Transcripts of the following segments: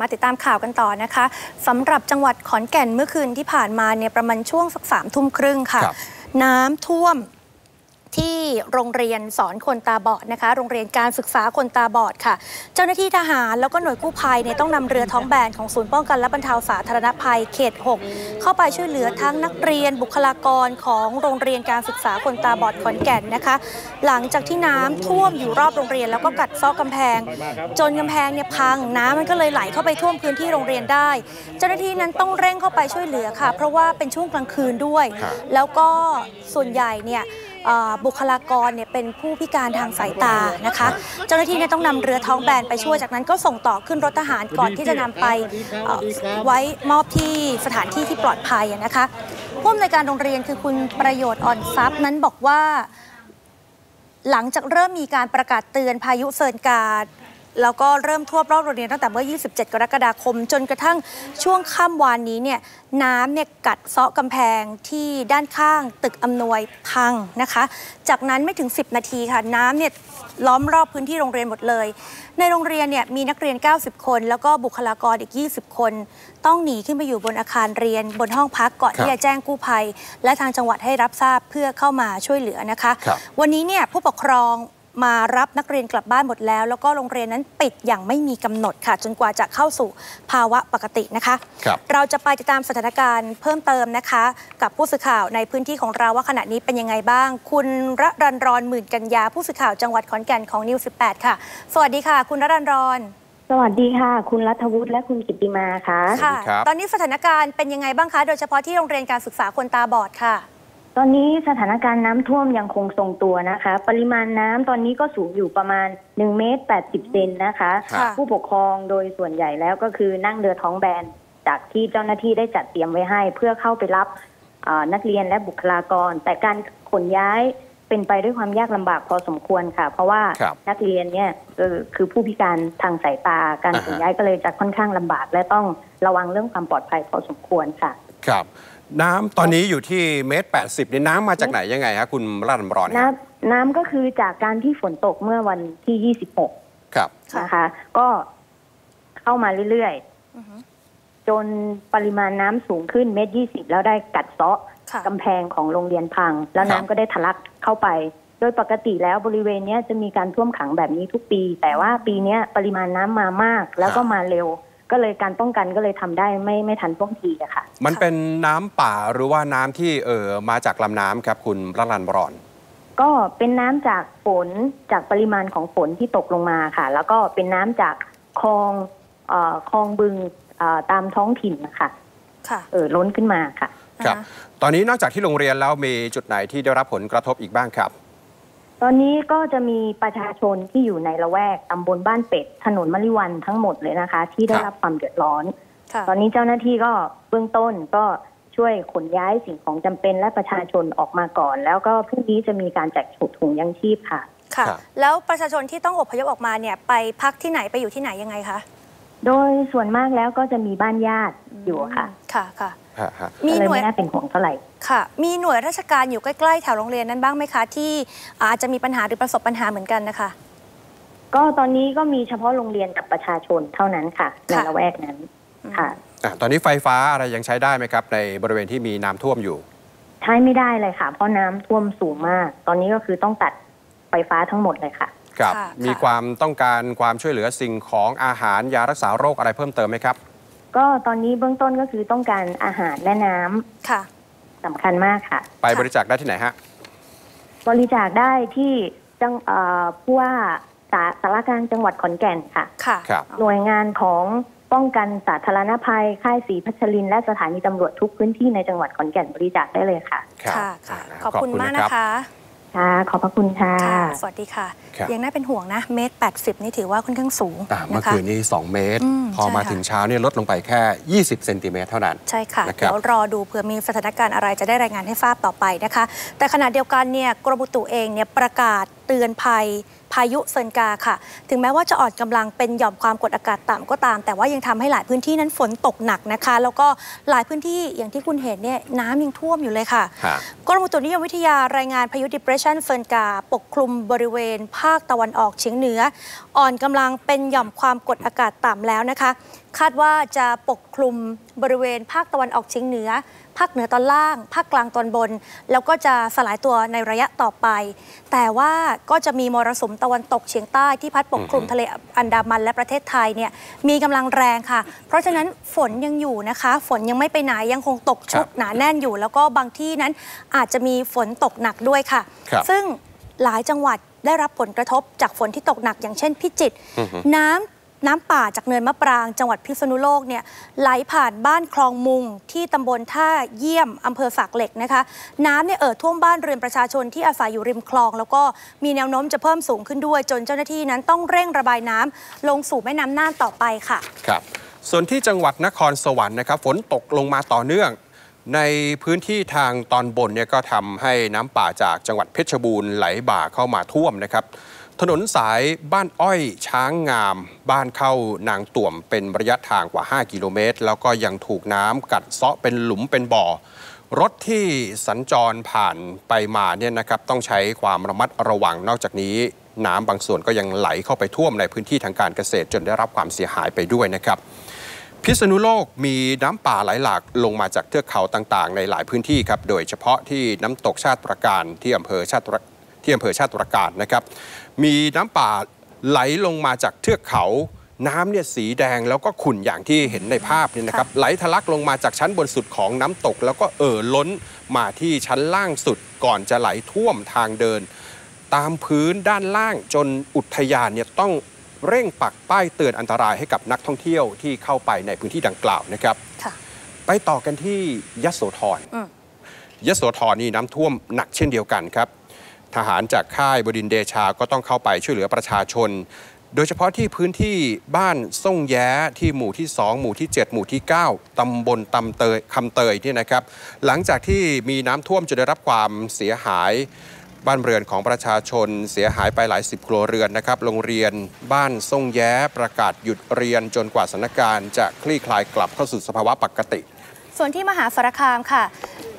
มาติดตามข่าวกันต่อนะคะสำหรับจังหวัดขอนแก่นเมื่อคืนที่ผ่านมาเนี่ยประมาณช่วงสักสามทุ่มครึ่งค่ะครับน้ำท่วม ที่โรงเรียนสอนคนตาบอดนะคะ โรงเรียนการศึกษาคนตาบอดค่ะ เจ้าหน้าที่ทหารแล้วก็หน่วยกู้ภัยเนี่ยต้องนำเรือท้องแบนของศูนย์ป้องกันและบรรเทาสาธารณภัยเขต 6 เข้าไปช่วยเหลือทั้งนักเรียนบุคลากรของโรงเรียนการศึกษาคนตาบอดขอนแก่นนะคะ หลังจากที่น้ำท่วมอยู่รอบโรงเรียนแล้วก็กัดเซอกกำแพง จนกำแพงเนี่ยพังน้ำมันก็เลยไหลเข้าไปท่วมพื้นที่โรงเรียนได้ เจ้าหน้าที่นั้นต้องเร่งเข้าไปช่วยเหลือค่ะ เพราะว่าเป็นช่วงกลางคืนด้วยครับแล้วก็ส่วนใหญ่เนี่ยเอ่อ บุคลากรเนี่ยเป็นผู้พิการทางสายตานะคะ เจ้าหน้าที่เนี่ยต้องนำเรือท้องแบนไปช่วยจากนั้นก็ส่งต่อขึ้นรถทหารก่อนที่จะนำไปเอ่อไว้มอบที่สถานที่ที่ปลอดภัยอะนะคะผู้อำนวยการโรงเรียนคือคุณประโยชน์อ่อนทรัพย์นั้นบอกว่า หลังจากเริ่มมีการประกาศเตือนพายุเซินกา แล้วก็เริ่มท่วมรอบโรงเรียนตั้งแต่เมื่อ 27 กรกฎาคม จนกระทั่งช่วงค่ำวานนี้เนี่ยน้ำเนี่ยกัดเซาะกำแพงที่ด้านข้างตึกอำนวยพังนะคะ จากนั้นไม่ถึง 10 นาทีค่ะน้ำเนี่ยล้อมรอบพื้นที่โรงเรียนหมดเลย ในโรงเรียนเนี่ยมีนักเรียน 90 คน แล้วก็บุคลากรอีก 20 คน ต้องหนีขึ้นไปอยู่บนอาคารเรียน บนห้องพักก่อนครับที่จะแจ้งกู้ภัย และทางจังหวัดให้รับทราบเพื่อเข้ามาช่วยเหลือนะคะครับวันนี้เนี่ยผู้ปกครอง มารับนักเรียนกลับบ้านหมดแล้ว แล้วก็โรงเรียนนั้นปิดอย่างไม่มีกำหนดค่ะ จนกว่าจะเข้าสู่ภาวะปกตินะคะครับเราจะไปติดตามสถานการณ์เพิ่มเติมนะคะ กับผู้สื่อข่าวในพื้นที่ของเราว่าขณะนี้เป็นยังไงบ้าง คุณระรันรอนหมื่นกัญญาผู้สื่อข่าวจังหวัดขอนแก่นของนิว18 ค่ะ สวัสดีค่ะ คุณระรันรอนสวัสดีค่ะ คุณรัฐวุฒิและคุณกิตติมาค่ะค่ะสวัสดีครับตอนนี้สถานการณ์เป็นยังไงบ้างคะ โดยเฉพาะที่โรงเรียนการศึกษาคนตาบอดค่ะต อนนี้สถานการณ์น้ำท่วมยังคงทรงตัวนะคะ ปริมาณน้ำตอนนี้ก็สูงอยู่ประมาณ1เมตร80เซนนะคะค่ะผู้ปกครองโดยส่วนใหญ่แล้วก็คือนั่งเรือท้องแบนจากที่เจ้าหน้าที่ได้จัดเตรียมไว้ให้ เพื่อเข้าไปรับเอ่อนักเรียนและบุคลากร แต่การขนย้ายเป็นไปด้วยความยากลำบากพอสมควรค่ะ เพราะว่าครับนักเรียนเนี่ยเออคือผู้พิการทางสายตาการอ่าฮะขนย้ายก็เลยจะค่อนข้างลำบาก และต้องระวังเรื่องความปลอดภัยพอสมควรค่ะ ครับ น้ำตอนนี้อยู่ที่เมตรแปดสิบนี่น้ำมาจากไหนยังไงฮะคุณรัตนบรอนน้ำน้ำก็คือจากการที่ฝนตกเมื่อวันที่26ครับค่ะนะคะ ก็เข้ามาเรื่อยอือฮึๆจนปริมาณน้ำสูงขึ้นเมตรยี่สิบแล้วได้กัดเซาะค่ะกำแพงของโรงเรียนพัง แล้วครับน้ำก็ได้ทะลักเข้าไป โดยปกติแล้วบริเวณเนี้ยจะมีการท่วมขังแบบนี้ทุกปี แต่ว่าปีเนี้ยปริมาณน้ำมามากแล้วก็มาเร็ว ก็เลยการป้องกันก็เลยทำได้ไม่ไม่ทันท่วงทีอะค่ะ มันเป็นน้ำป่าหรือว่าน้ำที่เออมาจากลำน้ำครับคุณรัตนบรอนก็เป็นน้ำจากฝนจากปริมาณของฝนที่ตกลงมาค่ะ แล้วก็เป็นน้ำจากคลองเอ่อคลองบึงเอ่อตามท้องถิ่นนะคะค่ะเออล้นขึ้นมาค่ะ ครับอ่าฮะตอนนี้นอกจากที่โรงเรียนแล้วมีจุดไหนที่ได้รับผลกระทบอีกบ้างครับ ตอนนี้ก็จะมีประชาชนที่อยู่ในละแวกตำบลบ้านเป็ด ถนนมะลิวันทั้งหมดเลยนะคะ ที่ได้ครับรับความเดือดร้อนค่ะตอนนี้เจ้าหน้าที่ก็เบื้องต้นก็ช่วยขนย้ายสิ่งของจำเป็นและประชาชนออกมาก่อน แล้วก็พรุ่งนี้จะมีการแจกถุงยังชีพค่ะ ค่ะครับแล้วประชาชนที่ต้องอพยพออกมาเนี่ยไปพักที่ไหนไปอยู่ที่ไหนยังไงคะ โดยส่วนมากแล้วก็จะมีบ้านญาติอยู่ค่ะ ค่ะค่ะ ฮะฮะมีก็เลยหน่วย ไม่น่าเป็นห่วงเท่าไหร่ ค่ะ มีหน่วยราชการอยู่ใกล้ๆแถวโรงเรียนนั้นบ้างไหมคะ ที่อาจจะมีปัญหาหรือประสบปัญหาเหมือนกันนะคะ ก็ตอนนี้ก็มีเฉพาะโรงเรียนกับประชาชนเท่านั้นค่ะในค่ะ ละแวกนั้นค่ะ อะตอนนี้ไฟฟ้าอะไรยังใช้ได้ไหมครับ ในบริเวณที่มีน้ำท่วมอยู่ ใช้ไม่ได้เลยค่ะ เพราะน้ำท่วมสูงมาก ตอนนี้ก็คือต้องตัดไฟฟ้าทั้งหมดเลยค่ะ ครับค่ะมีค่ะความต้องการความช่วยเหลือสิ่งของอาหารยารักษาโรคอะไรเพิ่มเติมไหมครับ ก็ตอนนี้เบื้องต้นก็คือต้องการอาหารและน้ำค่ะสำคัญมากค่ะ ไปค่ะบริจาคได้ที่ไหนฮะ บริจาคได้ที่จังเอ่อผู้ว่าสาสารกลางจังหวัดขอนแก่นค่ะ ค่ะครับหน่วยงานของป้องกันสาธารณภัย ค่ายศรีพัชรินทร์และสถานีตำรวจทุกพื้นที่ในจังหวัดขอนแก่นบริจาคได้เลยค่ะครับค่ะค่ะอ่าขอบคุณมากรันะคะ ค่ะขอบพระคุณค่ะค่ะ สวัสดีค่ะ ครับ ยังน่าเป็นห่วงนะ เมตร 80 นี่ถือว่าค่อนข้างสูงอะเมื่อนะคะ คืนนี้ 2 เมตร อืมพอใช่มาค่ะ ถึงเช้าเนี่ยลดลงไปแค่ 20 เซนติเมตรเท่านั้น ใช่ค่ะ นะครับ เดี๋ยวรอดูเผื่อมีสถานการณ์อะไรจะได้รายงานให้ทราบต่อไปนะคะ แต่ขณะเดียวกันเนี่ยกรมอุตุเองเนี่ยประกาศเตือนภัย พายุเซินกาค่ะ ถึงแม้ว่าจะอ่อนกำลังเป็นหย่อมความกดอากาศต่ำก็ตาม แต่ว่ายังทำให้หลายพื้นที่นั้นฝนตกหนักนะคะ แล้วก็หลายพื้นที่อย่างที่คุณเห็นเนี่ยน้ำยังท่วมอยู่เลยค่ะฮะกรมอุตุนิยมวิทยารายงานพายุ depression เซินกา ปกคลุมบริเวณ ภาคตะวันออกเฉียงเหนือ อ่อนกำลังเป็นหย่อมความกดอากาศต่ำแล้วนะคะ คาดว่าจะปกคลุมบริเวณภาคตะวันออกเฉียงเหนือ ภาคเหนือตอนล่าง ภาคกลางตอนบน แล้วก็จะสลายตัวในระยะต่อไป แต่ว่าก็จะมีมรสุมตะวันตกเฉียงใต้ที่พัดปกคลุมทะเลอันดามันและประเทศไทยเนี่ยมีกำลังแรงค่ะ เพราะฉะนั้นฝนยังอยู่นะคะ ฝนยังไม่ไปไหนยังคงตกชุกครับหนาแน่นอยู่ แล้วก็บางที่นั้นอาจจะมีฝนตกหนักด้วยค่ะครับซึ่งหลายจังหวัดได้รับผลกระทบจากฝนที่ตกหนักอย่างเช่นพิจิตรอือฮึน้ำ น้ำป่าจากเนินมะปราง จังหวัดพิษณุโลกเนี่ยไหลผ่านบ้านคลองมุง ที่ตำบลท่าเยี่ยมอำเภอฝากเหล็กนะคะ น้ำเนี่ยเอ่อท่วมบ้านเรือนประชาชนที่อาศัยอยู่ริมคลอง แล้วก็มีแนวโน้มจะเพิ่มสูงขึ้นด้วย จนเจ้าหน้าที่นั้นต้องเร่งระบายน้ำลงสู่แม่น้ำน่านต่อไปค่ะครับส่วนที่จังหวัดนครสวรรค์นะครับฝนตกลงมาต่อเนื่อง ในพื้นที่ทางตอนบนเนี่ยก็ทำให้น้ำป่าจากจังหวัดเพชรบูรณ์ไหลบ่าเข้ามาท่วมนะครับ ถนนสายบ้านอ้อยช้างงาม บ้านเข้านางต่วมเป็นระยะทางกว่า 5 กิโลเมตร แล้วก็ยังถูกน้ำกัดเซาะเป็นหลุมเป็นบ่อ รถที่สัญจรผ่านไปมาเนี่ยนะครับต้องใช้ความระมัดระวังนอกจากนี้ น้ำบางส่วนก็ยังไหลเข้าไปท่วมในพื้นที่ทางการเกษตร จนได้รับความเสียหายไปด้วยนะครับพิษณุโลกมีน้ำป่าไหลหลากลงมาจากเทือกเขาต่างๆ ในหลายพื้นที่ครับ โดยเฉพาะที่น้ำตกชาติตระการที่อำเภอชาติตร ที่อำเภอชาติตรการนะครับ มีน้ำป่าไหลลงมาจากเทือกเขา น้ำเนี่ยสีแดงแล้วก็ขุ่นอย่างที่เห็นในภาพเนี่ยนะครับ ไหลทะลักลงมาจากชั้นบนสุดของน้ำตก แล้วก็เอ่อล้นมาที่ชั้นล่างสุดก่อนจะไหลท่วมทางเดิน ตามพื้นด้านล่างจนอุทยานเนี่ยต้องเร่งปักป้ายเตือนอันตรายให้กับนักท่องเที่ยวที่เข้าไปในพื้นที่ดังกล่าวนะครับค่ะไปต่อกันที่ยโสธรอืมยโสธรนี่น้ำท่วมหนักเช่นเดียวกันครับ ทหารจากค่ายบดินเดชาก็ต้องเข้าไปช่วยเหลือประชาชน โดยเฉพาะที่พื้นที่บ้านส่งแย้ที่หมู่ที่ 2 หมู่ที่ 7 หมู่ที่ 9ตำบลตำเตยคำเตยนี่นะครับ หลังจากที่มีน้ำท่วมจนได้รับความเสียหายบ้านเรือนของประชาชนเสียหายไปหลายสิบครัวเรือนนะครับ โรงเรียนบ้านส่งแย้ประกาศหยุดเรียนจนกว่าสถานการณ์จะคลี่คลายกลับเข้าสู่สภาวะปกติ ส่วนที่มหาสารคามค่ะ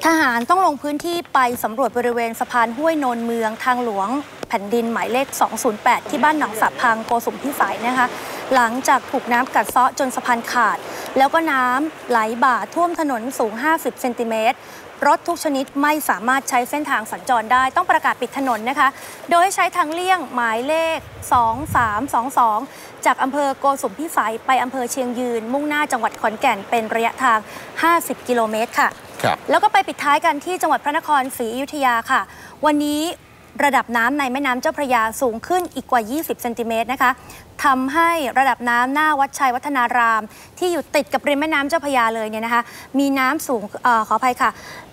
ทหารต้องลงพื้นที่ไปสำรวจบริเวณสะพานห้วยโนนเมืองทางหลวงแผ่นดินหมายเลข 208 ที่บ้านหนองสะพังโกสุมพิสัยนะคะ หลังจากถูกน้ำกัดเซาะจนสะพานขาด แล้วก็น้ำไหลบ่าท่วมถนนสูง 50 เซนติเมตร รถทุกชนิดไม่สามารถใช้เส้นทางสัญจรได้ต้องประกาศปิดถนนนะคะ โดยใช้ทางเลี่ยงหมายเลข 2322 จากอำเภอโกสุมพิสัยไปอำเภอเชียงยืน มุ่งหน้าจังหวัดขอนแก่นเป็นระยะทาง 50 กิโลเมตรค่ะครับแล้วก็ไปปิดท้ายกันที่จังหวัดพระนครศรีอยุธยาค่ะ วันนี้ ระดับน้ำในแม่น้ำเจ้าพระยาสูงขึ้นอีกกว่า 20 เซนติเมตรนะคะทำให้ระดับน้ำหน้าวัดชัยวัฒนาราม ที่อยู่ติดกับริมแม่น้ำเจ้าพระยาเลยเนี่ยนะคะ มีน้ำสูงเออขออภัยค่ะ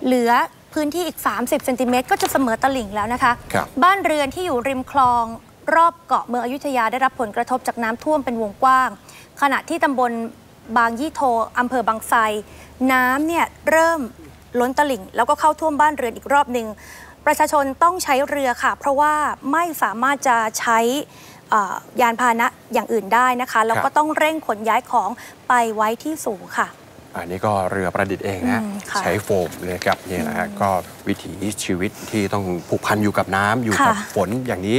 เหลือพื้นที่อีก 30 เซนติเมตรก็จะเสมอตลิ่งแล้วนะคะครับบ้านเรือนที่อยู่ริมคลองรอบเกาะเมืองอยุธยาได้รับผลกระทบจากน้ำท่วมเป็นวงกว้าง ขณะที่ตำบลบางยี่โทอำเภอบางไทรน้ำเนี่ยเริ่มล้นตลิ่ง แล้วก็เข้าท่วมบ้านเรือนอีกรอบหนึ่ง ประชาชนต้องใช้เรือค่ะ เพราะว่าไม่สามารถจะใช้เอ่อยานพาหนะอย่างอื่นได้นะคะแล้วก็ต้องเร่งขนย้ายของไปไว้ที่สูงค่ะ อันนี้ก็เรือประดิษฐ์เองนะอืมค่ะใช้โฟมเลยครับเนี่ยนะฮะก็วิถีชีวิตที่ต้องผูกพันอยู่กับน้ำอยู่กับค่ะฝนอย่างนี้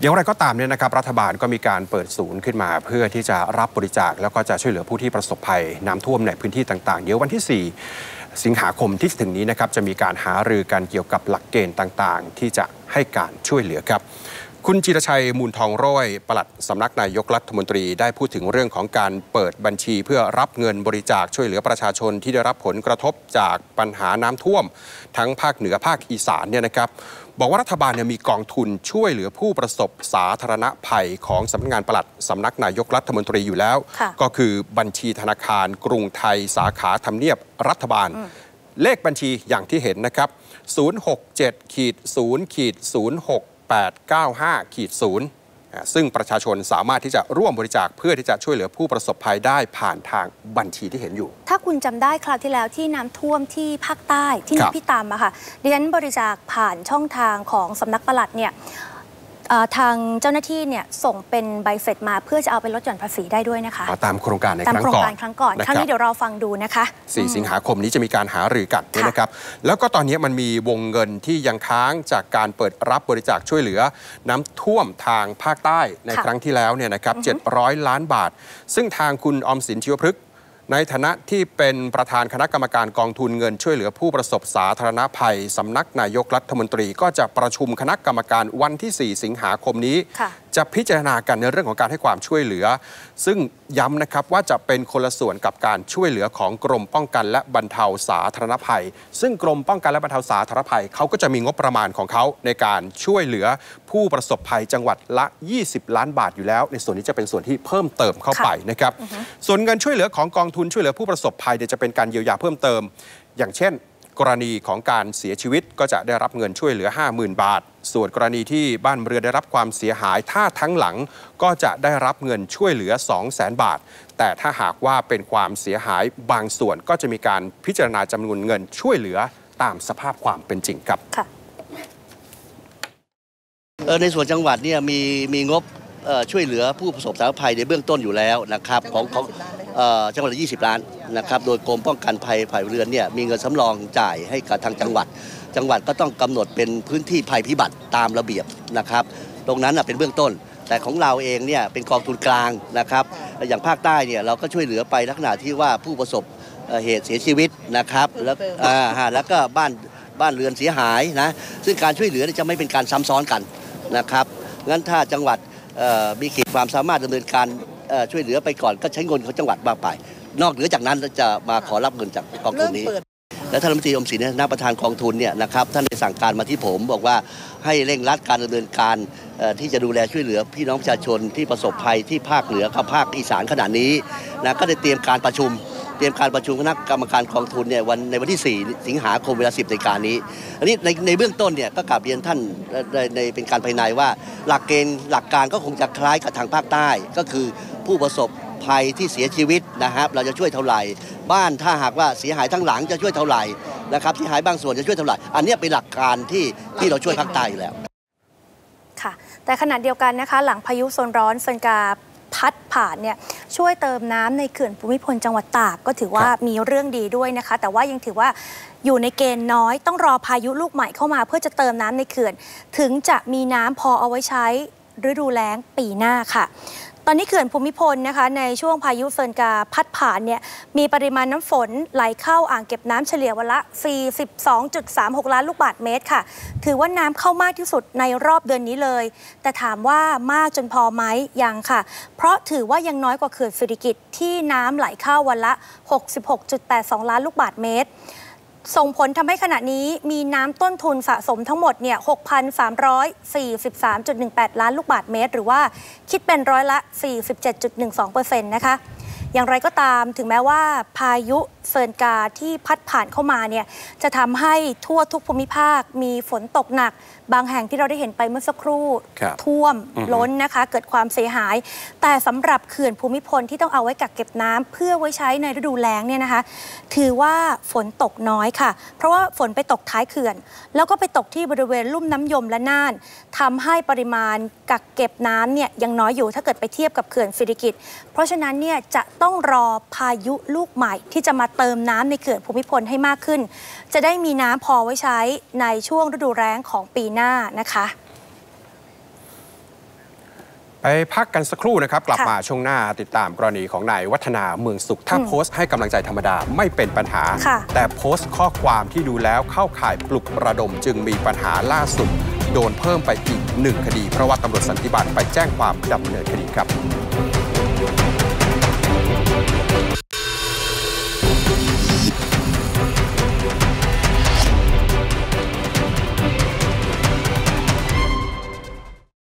อย่างไรก็ตามเนี่ยนะครับรัฐบาลก็มีการเปิดศูนย์ขึ้นมา เพื่อที่จะรับบริจาคแล้วก็จะช่วยเหลือผู้ที่ประสบภัยน้ำท่วมในพื้นที่ต่างๆ เดี๋ยววันที่ 4 สิงหาคมที่ถึงนี้นะครับจะมีการหารือกันเกี่ยวกับหลักเกณฑ์ต่างๆ ที่จะให้การช่วยเหลือครับ คุณจิรชัยมูลทองร้อยปลัดสำนักนายกรัฐมนตรีได้พูดถึงเรื่องของการเปิดบัญชีเพื่อรับเงินบริจาคช่วยเหลือประชาชนที่ได้รับผลกระทบจากปัญหาน้ำท่วม ทั้งภาคเหนือภาคอีสานเนี่ยนะครับ บอกว่ารัฐบาลเนี่ยมีกองทุนช่วยเหลือผู้ประสบสาธารณภัยของสำนักงานปลัดสำนักนายกรัฐมนตรีอยู่แล้วค่ะก็คือบัญชีธนาคารกรุงไทยสาขาทำเนียบรัฐบาล เลขบัญชีอย่างที่เห็นนะครับ 067ขีด0ขีด06895ขีด0อ่า ซึ่งประชาชนสามารถที่จะร่วมบริจาคเพื่อที่จะช่วยเหลือผู้ประสบภัยได้ผ่านทางบัญชีที่เห็นอยู่ ถ้าคุณจำได้คราวที่แล้วที่น้ำท่วมที่ภาคใต้ที่น้ำพี่ตามอะค่ะดิฉันบริจาคผ่านช่องทางของสำนักปลัดเนี่ย ทางเจ้าหน้าที่เนี่ยส่งเป็นใบเสร็จมาเพื่อจะเอาไปลดหย่อนภาษีได้ด้วยนะคะอ๋อตามโครงการในตามครั้งโครงก่อนการครั้งก่อนนะครั้งครันี้บเดี๋ยวรอฟังดูนะคะ 4 สิงหาคมนี้จะมีการหารือกันเนี่ยนะครับ แล้วก็ตอนนี้มันมีวงเงินที่ยังค้างจากการเปิดรับบริจาคช่วยเหลือ น้ำท่วมทางภาคใต้ในค่ะครั้งที่แล้วเนี่ยนะครับ700 ล้านบาท ซึ่งทางคุณออมสินชีวพฤกษ์ ในฐานะที่เป็นประธานคณะกรรมการกองทุนเงินช่วยเหลือผู้ประสบสาธารณภัยสำนักนายกรัฐมนตรี ก็จะประชุมคณะกรรมการวันที่ 4 สิงหาคมนี้ จะพิจารณากันในเรื่องของการให้ความช่วยเหลือ ซึ่งย้ำนะครับว่าจะเป็นคนละส่วนกับการช่วยเหลือของกรมป้องกันและบรรเทาสาธารณภัย ซึ่งกรมป้องกันและบรรเทาสาธารณภัยเขาก็จะมีงบประมาณของเขาในการช่วยเหลือผู้ประสบภัยจังหวัดละ 20 ล้านบาทอยู่แล้ว ในส่วนนี้จะเป็นส่วนที่เพิ่มเติมเข้าไปนะครับส่วนเงินช่วยเหลือของกองทุนช่วยเหลือผู้ประสบภัยเนี่ยจะเป็นการเยียวยาเพิ่มเติม อย่างเช่น กรณีของการเสียชีวิตก็จะได้รับเงินช่วยเหลือ 50,000 บาท ส่วนกรณีที่บ้านเรือนได้รับความเสียหายถ้าทั้งหลังก็จะได้รับเงินช่วยเหลือ 200,000 บาท แต่ถ้าหากว่าเป็นความเสียหายบางส่วนก็จะมีการพิจารณาจำนวนเงินช่วยเหลือตามสภาพความเป็นจริงครับค่ะเออในส่วนจังหวัดเนี่ยมีมีงบเอ่อช่วยเหลือผู้ประสบสาธารณภัยในเบื้องต้นอยู่แล้วนะครับของของเอ่อ จังหวัดละ20 ล้านนะครับ โดยกรมป้องกันภัยฝ่ายเรือนเนี่ยมีเงินสำรองจ่ายให้กับทางจังหวัด จังหวัดก็ต้องกำหนดเป็นพื้นที่ภัยพิบัติตามระเบียบนะครับ ตรงนั้นเป็นเบื้องต้น แต่ของเราเองเนี่ยเป็นกองทุนกลางนะครับ อย่างภาคใต้เนี่ยเราก็ช่วยเหลือไปลักษณะที่ว่าผู้ประสบเหตุเสียชีวิตนะครับ แล้วอ่าฮะแล้วก็บ้านบ้านเรือนเสียหายนะ ซึ่งการช่วยเหลือจะไม่เป็นการซ้ำซ้อนกันนะครับ งั้นถ้าจังหวัดมีขีดความสามารถดำเนินการ ช่วยเหลือไปก่อนก็ใช้เงินของจังหวัดมาไป นอกเหนือจากนั้นจะมาขอรับเงินจากกองทุนนี้ และท่านรัฐมนตรีอมสินเนี่ยหน้าประธานกองทุนเนี่ยนะครับท่านได้สั่งการมาที่ผมบอกว่าให้เร่งรัดการดำเนินการเอ่อที่จะดูแลช่วยเหลือพี่น้องประชาชนที่ประสบภัยที่ภาคเหนือกับภาคอีสานขณะนี้นะก็ได้เตรียมการประชุม เตรียมการประชุมคณะกรรมการกองทุนเนี่ยวันในวันที่ 4 สิงหาคมเวลา 10นาฬิกานี้อันนี้ในในเบื้องต้นเนี่ยก็กลับเรียนท่านในในเป็นการภายในว่า หลักเกณฑ์หลักการก็คงจะคล้ายกับทางภาคใต้ ก็คือผู้ประสบภัยที่เสียชีวิตนะครับเราจะช่วยเท่าไหร่ บ้านถ้าหากว่าเสียหายทั้งหลังจะช่วยเท่าไหร่นะครับที่หายบางส่วนจะช่วยเท่าไหร่ อันนี้เป็นหลักการที่ที่เราช่วยภาคใต้อยู่แล้วค่ะแต่ขณะเดียวกันนะคะหลังพายุโซนร้อนเซินกาพัด ผ่านเนี่ยช่วยเติมน้ำในเขื่อนภูมิพลจังหวัดตากก็ถือว่าครับมีเรื่องดีด้วยนะคะ แต่ว่ายังถือว่าอยู่ในเกณฑ์น้อยต้องรอพายุลูกใหม่เข้ามา เพื่อจะเติมน้ำในเขื่อน ถึงจะมีน้ำพอเอาไว้ใช้ฤดูแล้งปีหน้าค่ะ ตอนนี้เขื่อนภูมิพลนะคะในช่วงพายุเซินกาพัดผ่านเนี่ยมีปริมาณน้ำฝนไหลเข้าอ่างเก็บน้ำเฉลี่ยวันละ 42.36 ล้านลูกบาศก์เมตรค่ะ ถือว่าน้ำเข้ามากที่สุดในรอบเดือนนี้เลย แต่ถามว่ามากจนพอไหมยังค่ะ เพราะถือว่ายังน้อยกว่าเขื่อนสิริกิตที่น้ำไหลเข้าวันละ 66.82 ล้านลูกบาศก์เมตร ส่งผลทำให้ขณะนี้มีน้ำต้นทุนสะสมทั้งหมดเนี่ย 6,343.18 ล้านลูกบาทเมตร หรือว่าคิดเป็นร้อยละ 47.12%นะคะ อย่างไรก็ตามถึงแม้ว่าพายุเซินกาที่พัดผ่านเข้ามาเนี่ยจะทำให้ทั่วทุกภูมิภาคมีฝนตกหนัก บางแห่งที่เราได้เห็นไปเมื่อสักครู่ครับท่วมอือฮึล้นนะคะ เกิดความเสียหาย แต่สำหรับเขื่อนภูมิพลที่ต้องเอาไว้กักเก็บน้ำเพื่อไว้ใช้ในฤดูแล้งเนี่ยนะคะ ถือว่าฝนตกน้อยค่ะ เพราะว่าฝนไปตกท้ายเขื่อน แล้วก็ไปตกที่บริเวณลุ่มน้ำยมและน่านทำให้ปริมาณกักเก็บน้ำเนี่ยยังน้อยอยู่ถ้าเกิดไปเทียบกับเขื่อนสิริกิตเพราะฉะนั้นเนี่ยจะต้องรอพายุลูกใหม่ ที่จะมาเติมน้ำในเขื่อนภูมิพลให้มากขึ้น จะได้มีน้ำพอไว้ใช้ในช่วงฤดูแล้งของปีหน้านะคะไปพักกันสักครู่นะครับ กลับค่ะมาช่วงหน้าติดตามกรณีของนายวัฒนาเมืองสุข ถ้าอืมโพสต์ให้กำลังใจธรรมดาไม่เป็นปัญหาค่ะแต่โพสต์ข้อความที่ดูแล้วเข้าข่ายปลุกระดมจึงมีปัญหาล่าสุด โดนเพิ่มไปอีกหนึ่งคดี เพราะว่าตำรวจสันติบาลไปแจ้งความดำเนินคดีครับ